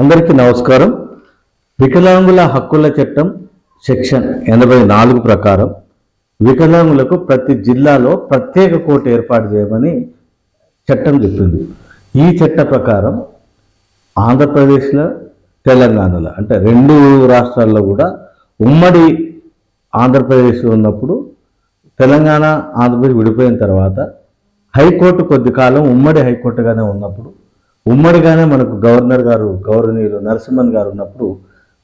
అందరికీ నమస్కారం. వికలాంగుల హక్కుల చట్టం సెక్షన్ ఎనభై నాలుగు ప్రకారం వికలాంగులకు ప్రతి జిల్లాలో ప్రత్యేక కోర్టు ఏర్పాటు చేయమని చట్టం చెప్పింది. ఈ చట్ట ప్రకారం ఆంధ్రప్రదేశ్లో తెలంగాణలో అంటే రెండు రాష్ట్రాల్లో కూడా ఉమ్మడి ఆంధ్రప్రదేశ్ ఉన్నప్పుడు తెలంగాణ ఆంధ్రప్రదేశ్ విడిపోయిన తర్వాత హైకోర్టు కొద్ది కాలం ఉమ్మడి హైకోర్టుగానే ఉన్నప్పుడు ఉమ్మడిగానే మనకు గవర్నర్ గారు గౌరవనీయులు నరసింహన్ గారు ఉన్నప్పుడు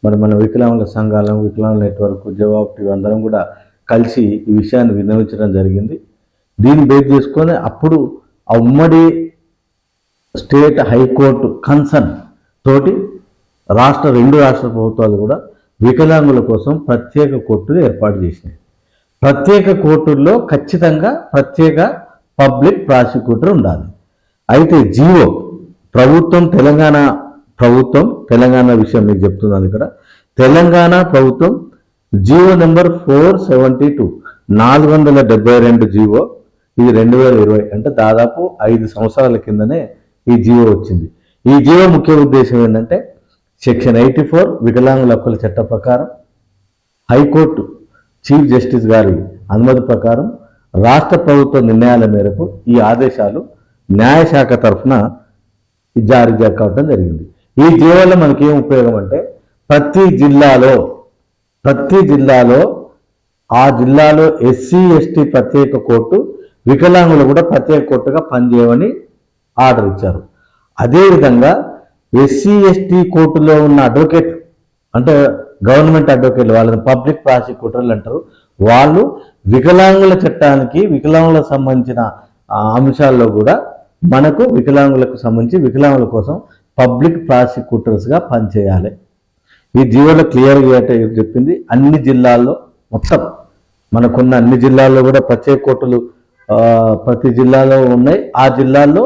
మరి మన వికలాంగుల సంఘాలం వికలాంగుల నెట్వర్క్ జవాబు టీవీ అందరం కూడా కలిసి ఈ విషయాన్ని విన్నవించడం జరిగింది. దీన్ని బేస్ చేసుకొని అప్పుడు ఆ ఉమ్మడి స్టేట్ హైకోర్టు కన్సర్న్ తోటి రాష్ట్ర రెండు రాష్ట్ర ప్రభుత్వాలు కూడా వికలాంగుల కోసం ప్రత్యేక కోర్టులు ఏర్పాటు చేసినాయి. ప్రత్యేక కోర్టుల్లో ఖచ్చితంగా ప్రత్యేక పబ్లిక్ ప్రాసిక్యూటర్ ఉండాలి. అయితే జీవో ప్రభుత్వం తెలంగాణ ప్రభుత్వం తెలంగాణ విషయం మీకు చెప్తున్నాను ఇక్కడ. తెలంగాణ ప్రభుత్వం GO number four seventy two నాలుగు వందల డెబ్బై రెండు జీవో ఇది రెండు వేల ఇరవై అంటే దాదాపు ఐదు సంవత్సరాల కిందనే ఈ జీవో వచ్చింది. ఈ జీవో ముఖ్య ఉద్దేశం ఏంటంటే సెక్షన్ ఎయిటీ ఫోర్ వికలాంగుల హక్కుల చట్ట ప్రకారం హైకోర్టు చీఫ్ జస్టిస్ గారి అనుమతి ప్రకారం రాష్ట్ర ప్రభుత్వ నిర్ణయాల మేరకు ఈ ఆదేశాలు న్యాయశాఖ తరఫున జారీ కావడం జరిగింది. ఈ జీవోలో మనకి ఏం ఉపయోగం అంటే ప్రతి జిల్లాలో ప్రతి జిల్లాలో ఆ జిల్లాలో ఎస్సీ ఎస్టీ ప్రత్యేక కోర్టు వికలాంగులు కూడా ప్రత్యేక కోర్టుగా పనిచేయమని ఆర్డర్ ఇచ్చారు. అదేవిధంగా ఎస్సీ ఎస్టీ కోర్టులో ఉన్న అడ్వకేట్ అంటే గవర్నమెంట్ అడ్వకేట్లు వాళ్ళని పబ్లిక్ ప్రాసిక్యూటర్లు అంటారు వాళ్ళు వికలాంగుల చట్టానికి వికలాంగులకు సంబంధించిన అంశాల్లో కూడా మనకు వికలాంగులకు సంబంధించి వికలాంగుల కోసం పబ్లిక్ ప్రాసిక్యూటర్స్గా పనిచేయాలి. ఈ జీవోలో క్లియర్గా చెప్పింది అన్ని జిల్లాల్లో మొత్తం మనకున్న అన్ని జిల్లాల్లో కూడా ప్రత్యేక కోర్టులు ప్రతి జిల్లాలో ఉన్నాయి. ఆ జిల్లాల్లో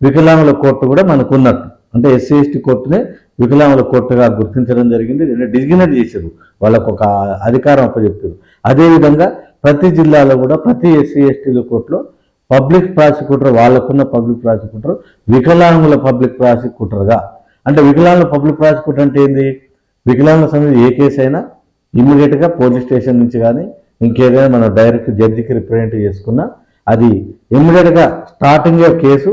వికలాంగుల కోర్టు కూడా మనకు ఉన్నట్టు అంటే ఎస్సీ ఎస్టీ కోర్టునే వికలాంగుల కోర్టుగా గుర్తించడం జరిగింది. డిజిగ్నేట్ చేశారు. వాళ్ళకు ఒక అధికారం అప్పచెప్పారు. అదేవిధంగా ప్రతి జిల్లాలో కూడా ప్రతి ఎస్సీ ఎస్టీల కోర్టులో పబ్లిక్ ప్రాసిక్యూటర్ వాళ్ళకున్న పబ్లిక్ ప్రాసిక్యూటర్ వికలాంగుల పబ్లిక్ ప్రాసిక్యూటర్గా. అంటే వికలాంగుల పబ్లిక్ ప్రాసిక్యూటర్ అంటే ఏంది? వికలాంగుల సంబంధించి ఏ కేసు అయినా ఇమ్మీడియట్గా పోలీస్ స్టేషన్ నుంచి కానీ ఇంకేదైనా మనం డైరెక్ట్ జడ్జికి రిప్రజెంట్ చేసుకున్నా అది ఇమ్మీడియట్గా స్టార్టింగ్ కేసు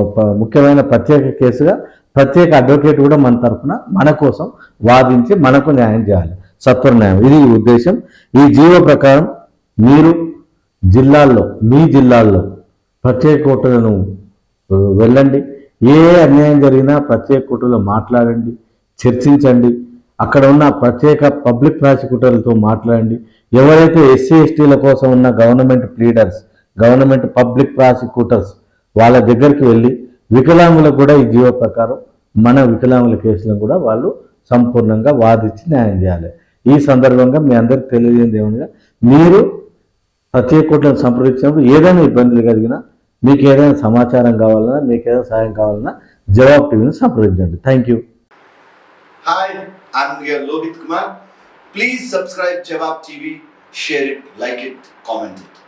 ఒక ముఖ్యమైన ప్రత్యేక కేసుగా ప్రత్యేక అడ్వకేట్ కూడా మన తరఫున మన కోసం వాదించి మనకు న్యాయం చేయాలి. సత్వర న్యాయం. ఇది ఉద్దేశం. ఈ జీవో ప్రకారం మీరు జిల్లాల్లో మీ జిల్లాల్లో ప్రత్యేక కోర్టులను వెళ్ళండి. ఏ అన్యాయం జరిగినా ప్రత్యేక కోర్టులో మాట్లాడండి చర్చించండి. అక్కడ ఉన్న ప్రత్యేక పబ్లిక్ ప్రాసిక్యూటర్లతో మాట్లాడండి. ఎవరైతే ఎస్సీ ఎస్టీల కోసం ఉన్న government pleaders government public prosecutors వాళ్ళ దగ్గరికి వెళ్ళి వికలాంగులకు కూడా ఈ జీవో ప్రకారం మన వికలాంగుల కేసులను కూడా వాళ్ళు సంపూర్ణంగా వాదించి న్యాయం చేయాలి. ఈ సందర్భంగా మీ అందరికి తెలియజేయండి ఏమనగా మీరు ప్రత్యేక కోర్టులను సంప్రదించినప్పుడు ఏదైనా ఇబ్బందులు కలిగినా మీకు ఏదైనా సమాచారం కావాలన్నా మీకు ఏదైనా సహాయం కావాలన్నా జవాబ్ టీవీని సంప్రదించండి. Thank you hi Lohith Kumar please subscribe Jawab TV share it like it comment it